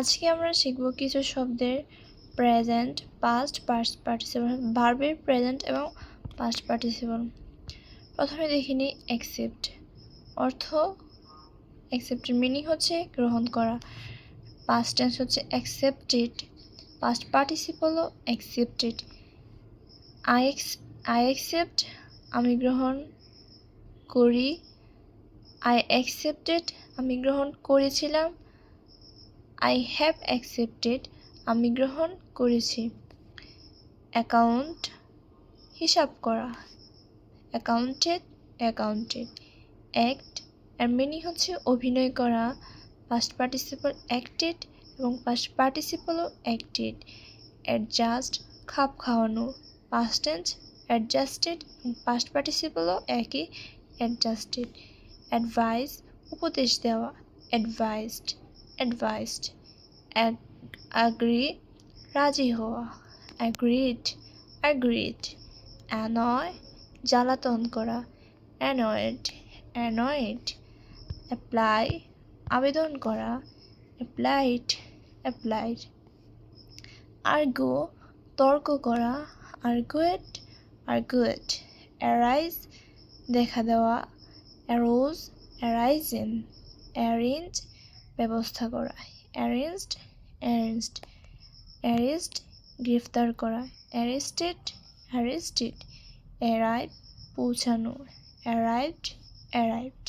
আজকে আমরা শিখব কিছু শব্দের প্রেজেন্ট পাস্ট পাস্ট পার্টিসিপল ভার্বের প্রেজেন্ট এবং পাস্ট পার্টিসিপল প্রথমে দেখে নিই অ্যাকসেপ্ট অর্থ অ্যাকসেপ্টের মিনিং হচ্ছে গ্রহণ করা। পাস্ট টেন্স হচ্ছে অ্যাকসেপ্টেড পাস্ট পার্টিসিপলও অ্যাকসেপ্টেড আই আই অ্যাকসেপ্ট আমি গ্রহণ করি। আই অ্যাকসেপ্টেড আমি গ্রহণ করেছিলাম। আই হ্যাভ অ্যাকসেপ্টেড আমি গ্রহণ করেছি। অ্যাকাউন্ট হিসাব করা। অ্যাকাউন্টেড অ্যাকাউন্টেড অ্যাক্ট এর মিনিং হচ্ছে অভিনয় করা। পাস্ট পার্টিসিপাল অ্যাক্টেড এবং পাস্ট পার্টিসিপালও অ্যাক্টেড অ্যাডজাস্ট খাপ খাওয়ানো। পাস্ট টেন্স অ্যাডজাস্টেড এবং পাস্ট পার্টিসিপলও একই অ্যাডজাস্টেড অ্যাডভাইস উপদেশ দেওয়া। অ্যাডভাইসড অ্যাডভাইসড অ্যাগ্রি রাজি হওয়া অ্যাগ্রিড অ্যাগ্রিড অ্যানয় জ্বালাতন করা অ্যানয়েড অ্যানয়েড অ্যাপ্লাই আবেদন করা অ্যাপ্লাইড অ্যাপ্লাইড আর্গো তর্ক করা আর্গুয়েট আর্গুয়েট অ্যারাইজ দেখা দেওয়া অ্যারোজ অ্যারাইজেন অ্যারেঞ্জ ব্যবস্থা করা অ্যারেঞ্জড অ্যারেঞ্জড অ্যারেস্ট গ্রেফতার করা অ্যারেস্টেড অ্যারেস্টেড অ্যারাইভ পৌঁছানো অ্যারাইভড অ্যারাইভড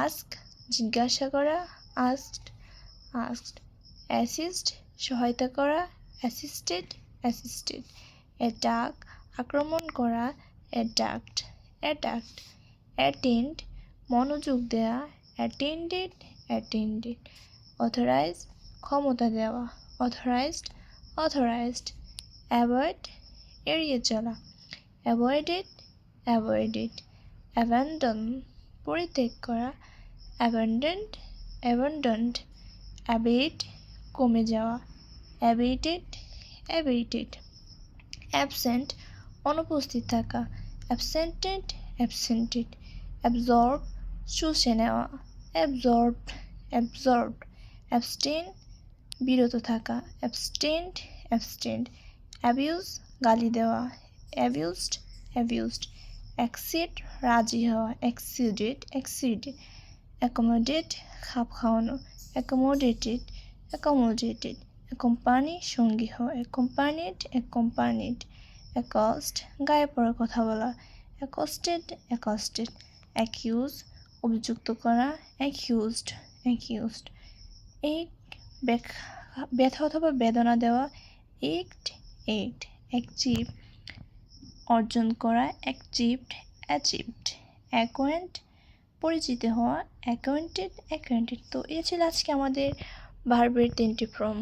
আস্ক জিজ্ঞাসা করা আস্কড আস্কড অ্যাসিস্ট সহায়তা করা অ্যাসিস্টেড অ্যাসিস্টেড অ্যাটাক আক্রমণ করা অ্যাটাকড অ্যাটাকড অ্যাটেন্ড মনোযোগ দেয়া অ্যাটেন্ডেড অ্যাটেন্ডেড অথরাইজ ক্ষমতা দেওয়া। অথরাইজড অথরাইজড অ্যাভয়েড এড়িয়ে চলা। অ্যাভয়েডেড অ্যাভয়েডেড অ্যাবান্ডন পরিত্যাগ করা। অ্যাবান্ডেন্ট অ্যাবান্ডন্ড অ্যাবেট কমে যাওয়া। অ্যাবেটেড অ্যাবেটেড অ্যাবসেন্ট অনুপস্থিত থাকা। অ্যাবসেন্টেড অ্যাবসেন্টেড অ্যাবজর্ব শুষে নেওয়া। অ্যাবজর্বড অ্যাবজর্বড অ্যাবস্টেন বিরত থাকা অ্যাবস্টেন্ড অ্যাবস্টেন্ড অ্যাবিউজ গালি দেওয়া অ্যাবিউজড অ্যাবিউজড অ্যাক্সিড রাজি হওয়া অ্যাক্সিডেড অ্যাক্সিডেড অ্যাকোমোডেট খাপ খাওয়ানো অ্যাকোমোডেটেড অ্যাকোমোডেটেড কোম্পানি সঙ্গী হওয়া কোম্পানিড কোম্পানিড অ্যাকস্ট গায়ে পড়ার কথা বলা অ্যাকস্টেড অ্যাকস্টেড অ্যাকিউজ অভিযুক্ত করা অ্যাকিউজড অ্যাকিউজড এক ব্যথা অথবা বেদনা দেওয়া একট এইট অ্যাকচিভ অর্জন করা অ্যাকচিভড অ্যাচিভড অ্যাকোয়েন্ট পরিচিত হওয়া অ্যাকোয়েন্টেড অ্যাকোয়েন্টেড তো এ ছিল আজকে আমাদের ভার্বের তিনটি ফর্ম